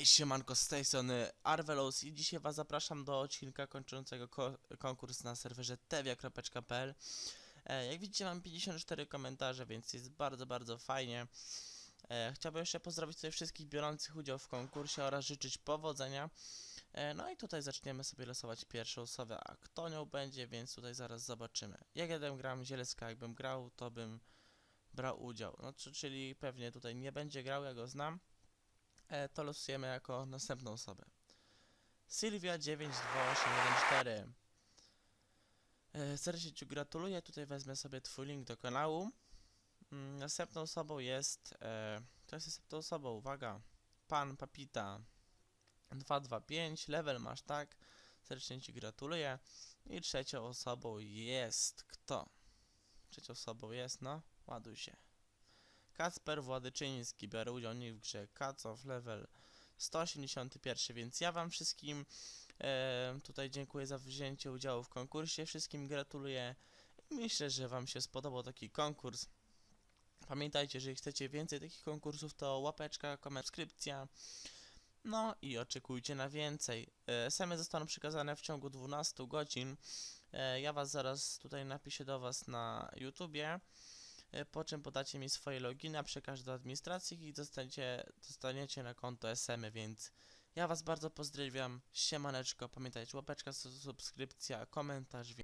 Cześć, siemanko, z tej strony Arvelos i dzisiaj was zapraszam do odcinka kończącego ko konkurs na serwerze tewia.pl e, Jak widzicie mam 54 komentarze, więc jest bardzo, bardzo fajnie. E, Chciałbym jeszcze pozdrowić tutaj wszystkich biorących udział w konkursie oraz życzyć powodzenia. E, No i tutaj zaczniemy sobie losować pierwszą osobę, a kto nią będzie, więc tutaj zaraz zobaczymy. Jak jeden gram Zielecka, jakbym grał, to bym brał udział. No czy- czyli pewnie tutaj nie będzie grał, ja go znam to losujemy jako następną osobę. Sylwia 92814. E, serdecznie Ci gratuluję. Tutaj wezmę sobie Twój link do kanału. Mm, następną osobą jest. E, to jest następną osobą, uwaga. Pan Papita 225. Level masz tak. Serdecznie Ci gratuluję. I trzecią osobą jest kto? Trzecią osobą jest, no, ładuj się. Kacper Władyczyński, biorę udział w grze Kacow level 181, więc ja wam wszystkim e, tutaj dziękuję za wzięcie udziału w konkursie, wszystkim gratuluję myślę, że wam się spodobał taki konkurs. Pamiętajcie, jeżeli chcecie więcej takich konkursów, to łapeczka, komerskrypcja. No i oczekujcie na więcej. E, SMy zostaną przekazane w ciągu 12 godzin. E, ja was zaraz tutaj napiszę do was na YouTubie po czym podacie mi swoje loginy, a przekażę do administracji i dostaniecie, dostaniecie na konto SM-y, więc ja was bardzo pozdrawiam, siemaneczko, pamiętajcie, łapeczka, su- subskrypcja, komentarz,